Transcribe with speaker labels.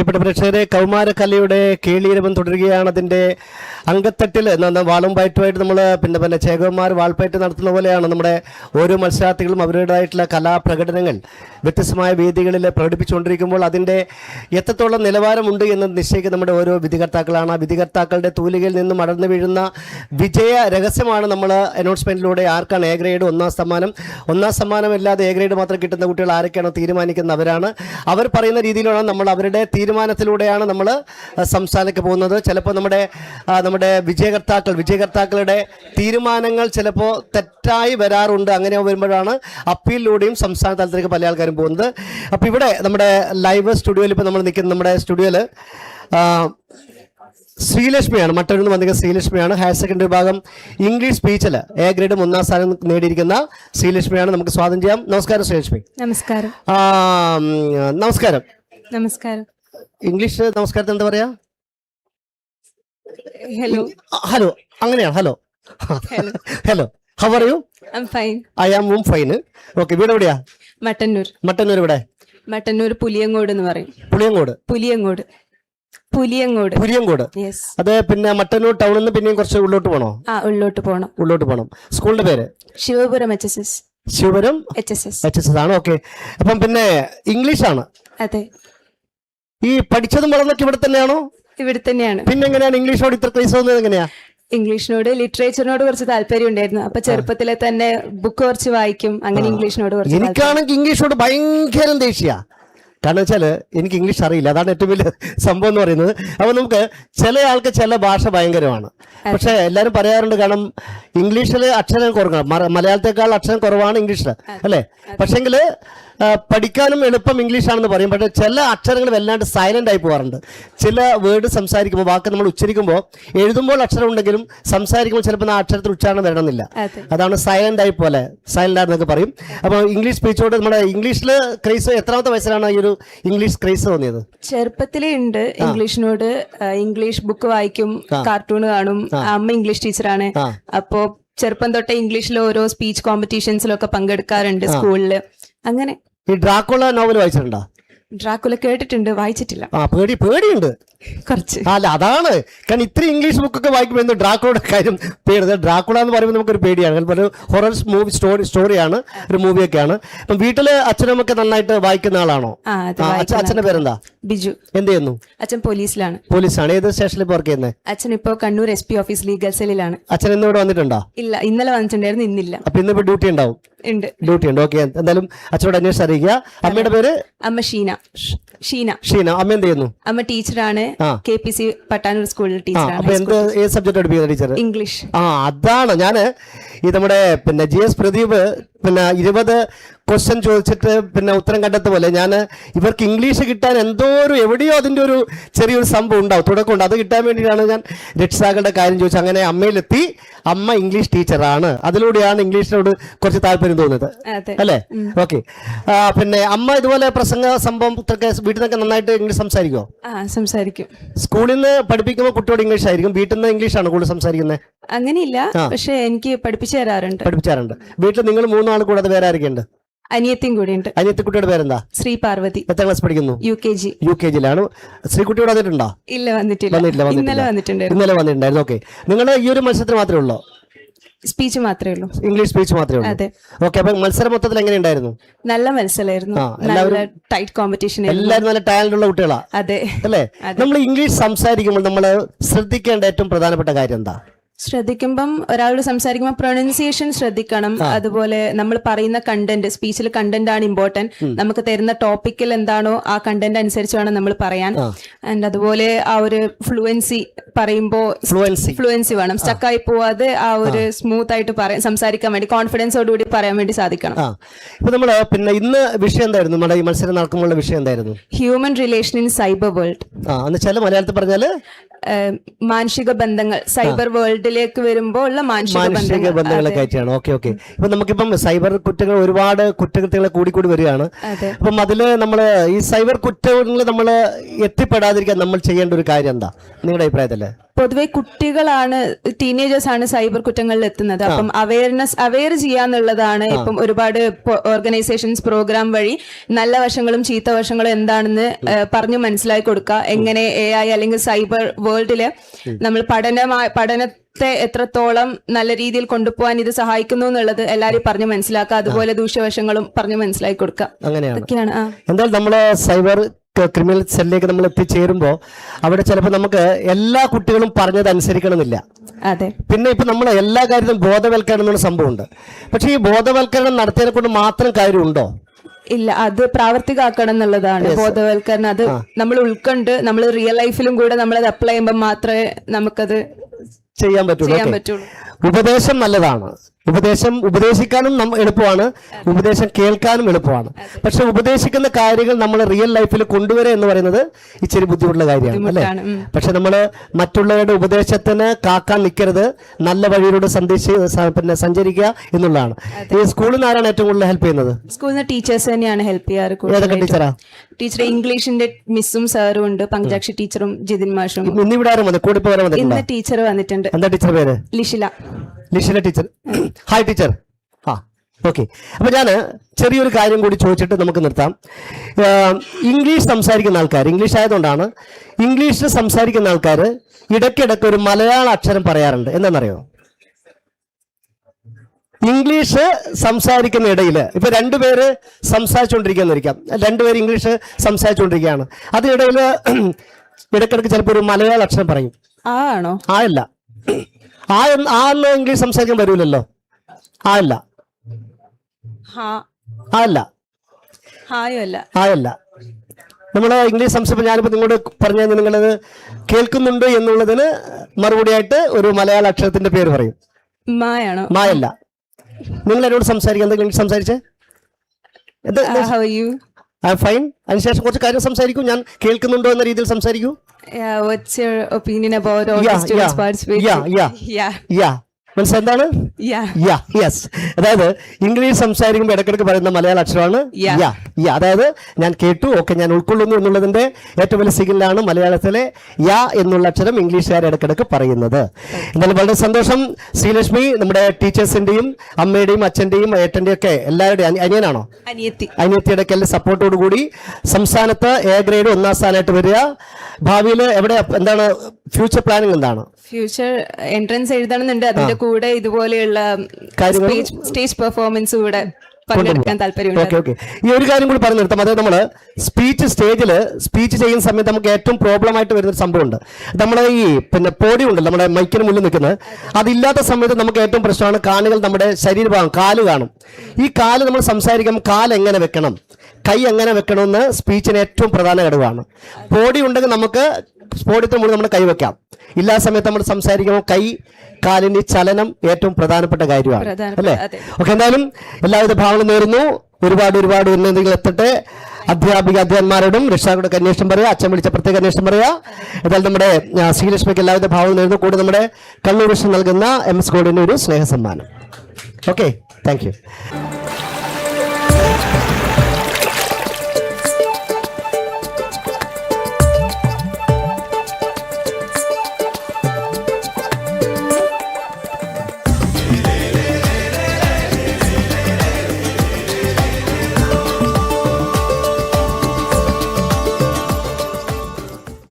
Speaker 1: പ്രിയപ്പെട്ട പ്രേക്ഷകരെ കൗമാരക്കലയുടെ കേളീരവം തുടരുകയാണ് അതിന്റെ അങ്കത്തട്ടിൽ വാളും പയറ്റുമായിട്ട് നമ്മൾ പിന്നെ പിന്നെ ചേകവന്മാർ വാൾപ്പയറ്റ് നടത്തുന്ന പോലെയാണ് നമ്മുടെ ഓരോ മത്സരാർത്ഥികളും അവരുടേതായിട്ടുള്ള കലാപ്രകടനങ്ങൾ. വ്യത്യസ്തമായ വേദികളിൽ പ്രകടിപ്പിച്ചുകൊണ്ടിരിക്കുമ്പോൾ അതിന്റെ എത്രത്തോളം നിലവാരമുണ്ട് എന്ന് നിശ്ചയിക്കുന്ന നമ്മുടെ ഓരോ വിധികർത്താക്കളാണ്. വിധികർത്താക്കളുടെ തൂലികയിൽ നിന്നും മടർന്നു വീഴുന്ന വിജയ രഹസ്യമാണ് നമ്മൾ അനൗൺസ്മെന്റിലൂടെ ആർക്കാണ് എ ഗ്രേഡ് ഒന്നാം സമ്മാനം. ഒന്നാം സമ്മാനം ഇല്ലാതെ എ ഗ്രേഡ് മാത്രം കിട്ടുന്ന കുട്ടികൾ ആരൊക്കെയാണോ തീരുമാനിക്കുന്നവരാണ്. അവർ പറയുന്ന രീതിയിലാണ് നമ്മൾ അവരുടെ തീരുമാനത്തിലൂടെയാണ് നമ്മൾ സംസ്ഥാനത്തേക്ക് പോകുന്നത്. ചിലപ്പോൾ നമ്മുടെ നമ്മുടെ വിജയകർത്താക്കൾ വിജയകർത്താക്കളുടെ തീരുമാനങ്ങൾ ചിലപ്പോൾ തെറ്റായി വരാറുണ്ട്. അങ്ങനെ വരുമ്പോഴാണ് അപ്പീലിലൂടെയും സംസ്ഥാന തലത്തിലേക്ക് പല ആൾക്കാരും പോകുന്നത്. അപ്പോൾ ഇവിടെ നമ്മുടെ ലൈവ് സ്റ്റുഡിയോയിൽ ഇപ്പോൾ നമ്മൾ നിൽക്കുന്ന നമ്മുടെ സ്റ്റുഡിയോയിൽ ശ്രീലക്ഷ്മിയാണ്. മറ്റൊരു വന്നിരിക്കുന്ന ശ്രീലക്ഷ്മിയാണ്. ഹയർ സെക്കൻഡറി വിഭാഗം ഇംഗ്ലീഷ് സ്പീച്ചിൽ എ ഗ്രേഡ് ഒന്നാം സ്ഥാനം നേടിയിരിക്കുന്ന ശ്രീലക്ഷ്മിയാണ്. നമുക്ക് സ്വാഗതം ചെയ്യാം. നമസ്കാരം ശ്രീലക്ഷ്മി.
Speaker 2: നമസ്കാരം.
Speaker 1: നമസ്കാരം.
Speaker 2: നമസ്കാരം.
Speaker 1: ഇംഗ്ലീഷ് നമസ്കാരത്തിന് എന്താ പറയാ?
Speaker 2: Hello
Speaker 1: hello. അങ്ങനെയാണ്. Hello.
Speaker 2: Hello.
Speaker 1: Hello are you
Speaker 2: I
Speaker 1: am മും fine okay വീട് എവിടെയാ?
Speaker 2: മട്ടന്നൂർ.
Speaker 1: മട്ടന്നൂർ ഇവിടെ
Speaker 2: മട്ടന്നൂർ പുലിയങ്ങോട് എന്ന് പറയും.
Speaker 1: പുലിയങ്ങോട്
Speaker 2: പുലിയങ്ങോട് പുലിയങ്ങോട്
Speaker 1: പുലിയങ്ങോട്
Speaker 2: യെസ്
Speaker 1: അത് പിന്നെ മട്ടന്നൂർ ടൗണിൽ നിന്ന് പിന്നെയും കുറച്ച് ഉള്ളോട്ട് പോണോ?
Speaker 2: ആ ഉള്ളോട്ട് പോണം.
Speaker 1: ഉള്ളോട്ട് പോണം. സ്കൂളിന്റെ പേര്?
Speaker 2: Sivapuram H S S
Speaker 1: Sivapuram
Speaker 2: H S S
Speaker 1: H S S ആണ്. ഓക്കെ അപ്പം പിന്നെ ഇംഗ്ലീഷ് ആണ്.
Speaker 2: അതെ.
Speaker 1: ഈ പഠിച്ചതും വളർന്നൊക്കെ ഇവിടെ തന്നെയാണോ?
Speaker 2: ഇവിടെ തന്നെയാണ്.
Speaker 1: പിന്നെ എങ്ങനെയാണ്? ഇംഗ്ലീഷോട് ഇത്ര ക്രൈസ് വന്നത് എങ്ങനെയാ?
Speaker 2: ഇംഗ്ലീഷിനോട് ലിറ്ററേച്ചറിനോട് കുറച്ച് താല്പര്യം ഉണ്ടായിരുന്നു. അപ്പൊ ചെറുപ്പത്തിലെ തന്നെ ബുക്ക് കുറച്ച് വായിക്കും അങ്ങനെ ഇംഗ്ലീഷിനോട് കുറച്ച്
Speaker 1: എനിക്കാണെങ്കിൽ ഇംഗ്ലീഷോട് ഭയങ്കര ദേഷ്യ. കാരണം വെച്ചാൽ എനിക്ക് ഇംഗ്ലീഷ് അറിയില്ല. അതാണ് ഏറ്റവും വലിയ സംഭവം എന്ന് പറയുന്നത്. അപ്പോൾ നമുക്ക് ചില ആൾക്ക് ചില ഭാഷ ഭയങ്കരമാണ്. പക്ഷേ എല്ലാവരും പറയാറുണ്ട് കാരണം ഇംഗ്ലീഷിൽ അക്ഷരം കുറവാണ്. മലയാളത്തെക്കാൾ അക്ഷരം കുറവാണ് ഇംഗ്ലീഷിൽ അല്ലേ? പക്ഷെങ്കിൽ പഠിക്കാനും എളുപ്പം ഇംഗ്ലീഷാണെന്ന് പറയും. പക്ഷേ ചില അക്ഷരങ്ങൾ വല്ലാണ്ട് സൈലന്റ് ആയി പോകാറുണ്ട്. ചില വേർഡ് സംസാരിക്കുമ്പോൾ വാക്ക് നമ്മൾ ഉച്ചരിക്കുമ്പോൾ എഴുതുമ്പോൾ അക്ഷരം ഉണ്ടെങ്കിലും സംസാരിക്കുമ്പോൾ ചിലപ്പോൾ ആ അക്ഷരത്തിൽ ഉച്ചാരണം വരണമെന്നില്ല അതാണ് സൈലന്റ് ആയി പോലെ. സൈലന്റ് ആണെന്നൊക്കെ പറയും. അപ്പോൾ ഇംഗ്ലീഷ് സ്പീച്ചോട് നമ്മുടെ ഇംഗ്ലീഷിൽ ക്രൈസ് എത്രാമത്തെ വയസ്സിലാണ് ഈ ഒരു ഇംഗ്ലീഷ് ക്രൈസ് തോന്നിയത്?
Speaker 2: ചെറുപ്പത്തിലേ ഉണ്ട്. ഇംഗ്ലീഷിനോട് ഇംഗ്ലീഷ് ബുക്ക് വായിക്കും കാർട്ടൂൺ കാണും. അമ്മ ഇംഗ്ലീഷ് ടീച്ചറാണ് അപ്പോ ചെറുപ്പം തൊട്ടേ ഇംഗ്ലീഷിൽ ഓരോ സ്പീച്ച് കോമ്പറ്റീഷൻസിലൊക്കെ പങ്കെടുക്കാറുണ്ട് സ്കൂളിൽ അങ്ങനെ.
Speaker 1: ഈ ഡ്രാക്കുള നോവൽ വായിച്ചിട്ടുണ്ടോ?
Speaker 2: ഡ്രാക്കുല കേട്ടിട്ടുണ്ട്. വായിച്ചിട്ടില്ല.
Speaker 1: ആ പേടി പേടിയുണ്ട്.
Speaker 2: കുറച്ച്.
Speaker 1: അല്ല അതാണ്. കാരണം ഇത്ര ഇംഗ്ലീഷ് ബുക്കൊക്കെ വായിക്കുമ്പോൾ എന്ത് ഡ്രാക്കുളയുടെ കാര്യം പേടി ഡ്രാക്കുള എന്ന് പറയുമ്പോൾ നമുക്കൊരു പേടിയാണ്. ഒരു ഹൊറർ മൂവി സ്റ്റോറി സ്റ്റോറിയാണ് ഒരു മൂവിയൊക്കെയാണ് അപ്പം വീട്ടിൽ അച്ഛനമ്മക്ക് നന്നായിട്ട് വായിക്കുന്ന ആളാണോ? അച്ഛന്റെ പേരെന്താ?
Speaker 2: ബിജു.
Speaker 1: എന്ത് ചെയ്യുന്നു?
Speaker 2: അച്ഛൻ പോലീസിലാണ്.
Speaker 1: പോലീസാണ്. ഏത് സ്റ്റേഷനിൽ വർക്ക് ചെയ്യുന്നത്
Speaker 2: അച്ഛൻ ഇപ്പോ Kannur S P office legal സെല്ലിലാണ്.
Speaker 1: അച്ഛൻ ഇന്ന് ഇവിടെ വന്നിട്ടുണ്ടോ?
Speaker 2: ഇല്ല ഇന്നലെ വന്നിട്ടുണ്ടായിരുന്നു ഇന്നില്ല.
Speaker 1: അപ്പൊ ഇന്ന് ഇപ്പൊ ഡ്യൂട്ടി ഉണ്ടാവും?
Speaker 2: ഉണ്ട്.
Speaker 1: ഡ്യൂട്ടി ഉണ്ട്. ഓക്കെ. എന്തായാലും അച്ഛനോട് അന്വേഷിച്ച് അറിയിക്കുക. അമ്മയുടെ പേര്?
Speaker 2: അമ്മ ഷീന. ഷീന.
Speaker 1: ഷീന. അമ്മ എന്ത് ചെയ്യുന്നു?
Speaker 2: അമ്മ ടീച്ചറാണ്. കെ പി സി പട്ടാനൂർ സ്കൂളിൽ ടീച്ചറാണ്
Speaker 1: എന്ത് ഏത് സബ്ജക്ട് പഠിപ്പിക്കുന്ന ടീച്ചർ
Speaker 2: ഇംഗ്ലീഷ്.
Speaker 1: ആ അതാണ് ഞാൻ ഈ നമ്മുടെ പിന്നെ ജി എസ് പ്രദീപ് പിന്നെ ഇരുപത് ക്വസ്റ്റ്യൻ ചോദിച്ചിട്ട് പിന്നെ ഉത്തരം കണ്ടെത്ത പോലെ ഞാൻ ഇവർക്ക് ഇംഗ്ലീഷ് കിട്ടാൻ എന്തോ ഒരു എവിടെയോ അതിന്റെ ഒരു ചെറിയൊരു സംഭവം ഉണ്ടാവും. തുടക്കമുണ്ട് അത് കിട്ടാൻ വേണ്ടിയിട്ടാണ് ഞാൻ രക്ഷിതാക്കളുടെ കാര്യം ചോദിച്ചത്. അങ്ങനെ അമ്മയിലെത്തി. അമ്മ ഇംഗ്ലീഷ് ടീച്ചറാണ് അതിലൂടെയാണ് ഇംഗ്ലീഷിനോട് കുറച്ച് താല്പര്യം തോന്നുന്നത് അല്ലേ? ഓക്കെ പിന്നെ അമ്മ ഇതുപോലെ പ്രസംഗ സംഭവം വീട്ടിൽ നിന്നൊക്കെ നന്നായിട്ട് ഇംഗ്ലീഷ് സംസാരിക്കുമോ
Speaker 2: സംസാരിക്കും.
Speaker 1: സ്കൂളിൽ നിന്ന് പഠിപ്പിക്കുമ്പോൾ കുട്ടിയോട് ഇംഗ്ലീഷ് ആയിരിക്കും. വീട്ടിൽ നിന്ന് ഇംഗ്ലീഷ് ആണ് കൂടുതൽ സംസാരിക്കുന്നത്
Speaker 2: അങ്ങനെയില്ല. പക്ഷെ എനിക്ക് പഠിപ്പിച്ചു തരാറുണ്ട്.
Speaker 1: പഠിപ്പിച്ചാറുണ്ട് വീട്ടിൽ നിങ്ങൾ മൂന്നാൾ കൂടാതെ വേറെ ആരൊക്കെയുണ്ട്?
Speaker 2: അനിയത്തിയും കൂടി ഉണ്ട്.
Speaker 1: അനിയത്തി കുട്ടിയുടെ പേരെന്താ?
Speaker 2: ശ്രീ പാർവതി.
Speaker 1: എത്ര ക്ലാസ് പഠിക്കുന്നു?
Speaker 2: U K G
Speaker 1: U K ജിയിലാണ് ശ്രീകുട്ടിയോട് വന്നിട്ടുണ്ടോ?
Speaker 2: ഇല്ല വന്നിട്ടില്ല. ഇന്നലെ വന്നിട്ടുണ്ട്
Speaker 1: ഇന്നലെ വന്നിട്ടുണ്ടായിരുന്നു. ഓക്കെ നിങ്ങളുടെ ഈ ഒരു മത്സരത്തിന് മാത്രമേ ഉള്ളൂ?
Speaker 2: സ്പീച്ച് മാത്രമേ ഉള്ളൂ.
Speaker 1: ഇംഗ്ലീഷ് സ്പീച്ച് മാത്രമേ ഉള്ളൂ.
Speaker 2: അതെ.
Speaker 1: ഓക്കെ അപ്പൊ മത്സരം മൊത്തത്തിൽ എങ്ങനെ ഉണ്ടായിരുന്നു?
Speaker 2: നല്ല മത്സരമായിരുന്നു. നല്ല ടൈറ്റ് കോമ്പറ്റീഷൻ
Speaker 1: എല്ലാവരും നല്ല ടാലന്റ് ഉള്ള കുട്ടികളാ.
Speaker 2: അതെ.
Speaker 1: അല്ലേ? നമ്മൾ ഇംഗ്ലീഷ് സംസാരിക്കുമ്പോൾ നമ്മൾ ശ്രദ്ധിക്കേണ്ട ഏറ്റവും പ്രധാനപ്പെട്ട കാര്യം എന്താ?
Speaker 2: ശ്രദ്ധിക്കുമ്പം ഒരാളോട് സംസാരിക്കുമ്പോൾ പ്രൊണൗൺസിയേഷൻ ശ്രദ്ധിക്കണം. അതുപോലെ നമ്മൾ പറയുന്ന കണ്ടന്റ് സ്പീച്ചിൽ കണ്ടന്റ് ആണ് ഇമ്പോർട്ടന്റ് നമുക്ക് തരുന്ന ടോപ്പിക്കിൽ എന്താണോ ആ കണ്ടന്റ് അനുസരിച്ച് വേണം നമ്മൾ പറയാൻ. ആൻഡ് അതുപോലെ ആ ഒരു ഫ്ലുവൻസി പറയുമ്പോൾ
Speaker 1: ഫ്ലുവൻസി
Speaker 2: വേണം. സ്റ്റക്കായി പോവാതെ ആ ഒരു സ്മൂത്ത് ആയിട്ട് പറയാൻ സംസാരിക്കാൻ വേണ്ടി കോൺഫിഡൻസോടുകൂടി പറയാൻ വേണ്ടി സാധിക്കണം.
Speaker 1: ഇപ്പൊ നമ്മൾ പിന്നെ ഇന്ന് വിഷയം എന്തായിരുന്നു? നമ്മുടെ ഈ മത്സരം നടക്കുമ്പോൾ വിഷയം എന്തായിരുന്നു?
Speaker 2: Human relation in cyber world
Speaker 1: ആ. എന്ന് വെച്ചാൽ മലയാളത്തിൽ പറഞ്ഞാൽ
Speaker 2: മാനുഷിക ബന്ധങ്ങൾ സൈബർ വേൾഡിലേക്ക് വരുമ്പോൾ ഉള്ള മാനുഷിക
Speaker 1: ബന്ധങ്ങളെ ആയിട്ടാണ്. Okay okay. ഇപ്പൊ നമുക്കിപ്പം സൈബർ കുറ്റങ്ങൾ ഒരുപാട് കുറ്റകൃത്യങ്ങൾ കൂടിക്കൂടി കൂടി വരികയാണ് അപ്പം അതിൽ നമ്മൾ ഈ സൈബർ കുറ്റങ്ങളിൽ നമ്മൾ എത്തിപ്പെടാതിരിക്കാൻ നമ്മൾ ചെയ്യേണ്ട ഒരു കാര്യം എന്താ? നിങ്ങളുടെ അഭിപ്രായത്തിൽ?
Speaker 2: പൊതുവെ കുട്ടികളാണ് ടീനേജേഴ്സ് ആണ് സൈബർ കുറ്റങ്ങളിൽ എത്തുന്നത്. അപ്പം അവയർനെസ് അവെയർ ചെയ്യാന്നുള്ളതാണ് ഇപ്പം ഒരുപാട് ഓർഗനൈസേഷൻസ് പ്രോഗ്രാം വഴി നല്ല വശങ്ങളും ചീത്ത വശങ്ങളും എന്താണെന്ന് പറഞ്ഞു മനസ്സിലാക്കി കൊടുക്കുക. എങ്ങനെ എ ഐ അല്ലെങ്കിൽ സൈബർ വേൾഡിൽ നമ്മൾ പഠനമായി പഠനത്തെ എത്രത്തോളം നല്ല രീതിയിൽ കൊണ്ടുപോകാൻ ഇത് സഹായിക്കുന്നു എന്നുള്ളത് എല്ലാവരും പറഞ്ഞു മനസ്സിലാക്കുക. അതുപോലെ ദൂഷ്യവശങ്ങളും പറഞ്ഞു മനസ്സിലാക്കി കൊടുക്കുക.
Speaker 1: അങ്ങനെയാണ്. എന്തായാലും നമ്മൾ സൈബർ ക്രിമിനൽ സെല്ലിലേക്ക് നമ്മൾ എത്തിച്ചേരുമ്പോൾ അവിടെ ചിലപ്പോൾ നമുക്ക് എല്ലാ കുട്ടികളും പറഞ്ഞത് അനുസരിക്കണമെന്നില്ല
Speaker 2: അതെ.
Speaker 1: പിന്നെ ഇപ്പൊ നമ്മൾ എല്ലാ കാര്യത്തിലും ബോധവൽക്കരണം എന്നുള്ള സംഭവമുണ്ട്. പക്ഷേ ഈ ബോധവൽക്കരണം നടത്തിയതിനെ കൊണ്ട് മാത്രം കാര്യമുണ്ടോ?
Speaker 2: ഇല്ല അത് പ്രാവർത്തികമാക്കണം എന്നുള്ളതാണ്. ബോധവൽക്കരണം അത് നമ്മൾ ഉൾക്കൊണ്ട് നമ്മൾ റിയൽ ലൈഫിലും കൂടെ നമ്മളത് അപ്ലൈ ചെയ്യുമ്പോൾ മാത്രമേ നമുക്കത്
Speaker 1: ചെയ്യാൻ. പറ്റുള്ളൂ. ഉപദേശം നല്ലതാണ്. ഉപദേശം ഉപദേശിക്കാനും നമ്മൾ എളുപ്പമാണ്. ഉപദേശം കേൾക്കാനും എളുപ്പമാണ്. പക്ഷെ ഉപദേശിക്കുന്ന കാര്യങ്ങൾ നമ്മൾ റിയൽ ലൈഫിൽ കൊണ്ടുവരിക എന്ന് പറയുന്നത് ഇച്ചിരി ബുദ്ധിമുട്ടുള്ള കാര്യമാണ് അല്ലേ? പക്ഷെ നമ്മൾ മറ്റുള്ളവരുടെ ഉപദേശത്തിന് കാക്കാൻ നിൽക്കരുത് നല്ല വഴിയിലൂടെ സന്ദേശി പിന്നെ സഞ്ചരിക്കുക എന്നുള്ളതാണ്. ഈ സ്കൂളിൽ നിന്ന് ആരാണ് ഏറ്റവും കൂടുതൽ ഹെൽപ്പ് ചെയ്യുന്നത്?
Speaker 2: സ്കൂളിൽ നിന്ന് ടീച്ചേഴ്സ് തന്നെയാണ് ഹെൽപ്പ് ചെയ്യാറ്
Speaker 1: ഏതൊക്കെ ടീച്ചറാ
Speaker 2: ടീച്ചർ ഇംഗ്ലീഷിന്റെ മിസ്സും സാറും ഉണ്ട്. പങ്കാക്ഷി ടീച്ചറും ജിതിൻ മാഷും.
Speaker 1: ഇന്നിവിടെ ആരും വന്നു? കൂടിപ്പോ വരെ വന്നിട്ടുണ്ടോ?
Speaker 2: ഇന്ന് ടീച്ചർ വന്നിട്ടുണ്ട്.
Speaker 1: എന്താ ടീച്ചർ പേര്?
Speaker 2: Lishila.
Speaker 1: Lishila teacher. Hi teacher. ആ ഓക്കെ അപ്പൊ ഞാൻ ചെറിയൊരു കാര്യം കൂടി ചോദിച്ചിട്ട് നമുക്ക് നിർത്താം. ഇംഗ്ലീഷ് സംസാരിക്കുന്ന ആൾക്കാർ ഇംഗ്ലീഷ് ആയതുകൊണ്ടാണ് ഇംഗ്ലീഷിൽ സംസാരിക്കുന്ന ആൾക്കാർ ഇടയ്ക്കിടയ്ക്ക് ഒരു മലയാള അക്ഷരം പറയാറുണ്ട്. എന്താണെന്നറിയോ? ഇംഗ്ലീഷ് സംസാരിക്കുന്ന ഇടയിൽ ഇപ്പൊ രണ്ടുപേര് സംസാരിച്ചുകൊണ്ടിരിക്കുകയെന്നിരിക്കാം രണ്ടുപേര് ഇംഗ്ലീഷ് സംസാരിച്ചുകൊണ്ടിരിക്കുകയാണ്. അതിനിടയിൽ ഇടയ്ക്കിടയ്ക്ക് ചിലപ്പോൾ ഒരു മലയാള അക്ഷരം പറയും.
Speaker 2: ആണോ?
Speaker 1: ആ അല്ല ആ എന്ന് ആ എന്ന് ഇംഗ്ലീഷ് സംസാരിക്കാൻ വരൂലല്ലോ? ആ അല്ല. ആ അല്ല. ആ അല്ല. നമ്മൾ ഇംഗ്ലീഷ് സംസാരിപ്പോൾ ഞാനിപ്പോൾ നിങ്ങളോട് പറഞ്ഞു നിങ്ങളത് കേൾക്കുന്നുണ്ട് എന്നുള്ളതിന് മറുപടിയായിട്ട് ഒരു മലയാള അക്ഷരത്തിന്റെ പേര് പറയും.
Speaker 2: മായാണോ?
Speaker 1: മായല്ല നിങ്ങൾ എന്നോട് സംസാരിക്കുക എന്താ ഇംഗ്ലീഷ് സംസാരിച്ചേ? ഐ ഫൈൻ അതിനുശേഷം കുറച്ച് കാര്യം സംസാരിക്കൂ. ഞാൻ കേൾക്കുന്നുണ്ടോ എന്ന രീതിയിൽ സംസാരിക്കൂ.
Speaker 2: Yeah, what's your opinion about
Speaker 1: all
Speaker 2: the students
Speaker 1: yeah, yeah, yeah.
Speaker 2: Yeah.
Speaker 1: Yeah. മനസ്സിലായി എന്താണ്?
Speaker 2: യാ
Speaker 1: യാ യെസ് അതായത് ഇംഗ്ലീഷ് സംസാരിക്കുമ്പോൾ ഇടയ്ക്കിടയ്ക്ക് പറയുന്ന മലയാള അക്ഷരമാണ്
Speaker 2: Yeah.
Speaker 1: യാ യാ അതായത് ഞാൻ കേട്ടു ഓക്കെ ഞാൻ ഉൾക്കൊള്ളുന്നു എന്നുള്ളതിന്റെ ഏറ്റവും വലിയ സിഗ്നലാണ് മലയാളത്തിലെ യാ എന്നുള്ള അക്ഷരം ഇംഗ്ലീഷുകാർ ഇടയ്ക്കിടയ്ക്ക് പറയുന്നത്. എന്നാലും വളരെ സന്തോഷം. ശ്രീലക്ഷ്മി നമ്മുടെ ടീച്ചേഴ്സിന്റെയും അമ്മയുടെയും അച്ഛന്റെയും ഏട്ടന്റെയും ഒക്കെ എല്ലാവരുടെയും അനി- അനിയനാണോ? അനിയത്തിയുടെ ഒക്കെ എല്ലാ സപ്പോർട്ടോട് കൂടി സംസ്ഥാനത്ത് എ ഗ്രേഡ് ഒന്നാം സ്ഥാനമായിട്ട് വരിക. ഭാവിയിൽ എവിടെ എന്താണ് ഫ്യൂച്ചർ പ്ലാനിങ് എന്താണ്?
Speaker 2: ഫ്യൂച്ചർ എൻട്രൻസ് എഴുതണമെന്നുണ്ട്. അതിന്റെ കൂടെ ഇതുപോലെയുള്ള സ്റ്റേജ് പെർഫോമൻസ് കൂടെ
Speaker 1: ഓക്കെ ഓക്കെ. ഈ ഒരു കാര്യം കൂടി പറഞ്ഞു നിർത്താം. അതായത് നമ്മൾ സ്പീച്ച് സ്റ്റേജിൽ സ്പീച്ച് ചെയ്യുന്ന സമയത്ത് നമുക്ക് ഏറ്റവും പ്രോബ്ലം ആയിട്ട് വരുന്ന ഒരു സംഭവമുണ്ട്. നമ്മുടെ ഈ പിന്നെ പോടി ഉണ്ട് നമ്മുടെ മൈക്കിന് മുന്നിൽ നിൽക്കുന്നത്. അതില്ലാത്ത സമയത്ത് നമുക്ക് ഏറ്റവും പ്രശ്നമാണ് കാലുകൾ നമ്മുടെ ശരീരഭാഗം കാൽ കാണും. ഈ കാൽ നമ്മൾ സംസാരിക്കുമ്പോൾ കാൽ എങ്ങനെ വെക്കണം കൈ എങ്ങനെ വെക്കണമെന്ന് സ്പീച്ചിന് ഏറ്റവും പ്രധാന ഘടകമാണ്. പോടി ഉണ്ടെങ്കിൽ നമുക്ക് പോടിയത്തിന് മുകളിൽ നമ്മുടെ കൈ വെക്കാം. ഇല്ലാത്ത സമയത്ത് നമ്മൾ സംസാരിക്കുമ്പോൾ കൈ കാലിന്റെ ചലനം ഏറ്റവും പ്രധാനപ്പെട്ട കാര്യമാണ് അല്ലേ. ഓക്കെ എന്തായാലും എല്ലാവിധ ഭാവങ്ങളും നേരുന്നു. ഒരുപാട് ഒരുപാട് ഉന്നതികൾ എത്തട്ടെ. അധ്യാപിക അധ്യാപന്മാരോടും രക്ഷാകരുടെ അന്വേഷണം പറയുക അച്ഛൻ വിളിച്ച പ്രത്യേക അന്വേഷണം പറയുക. എന്നാൽ നമ്മുടെ ശ്രീലക്ഷ്മിക്ക് എല്ലാവിധ ഭാവങ്ങളും നേരുന്നു. കൂടെ നമ്മുടെ കണ്ണൂർ വിഷം നൽകുന്ന എം എസ് ഗോഡിന്റെ ഒരു സ്നേഹ സമ്മാനം ഓക്കെ താങ്ക് യു.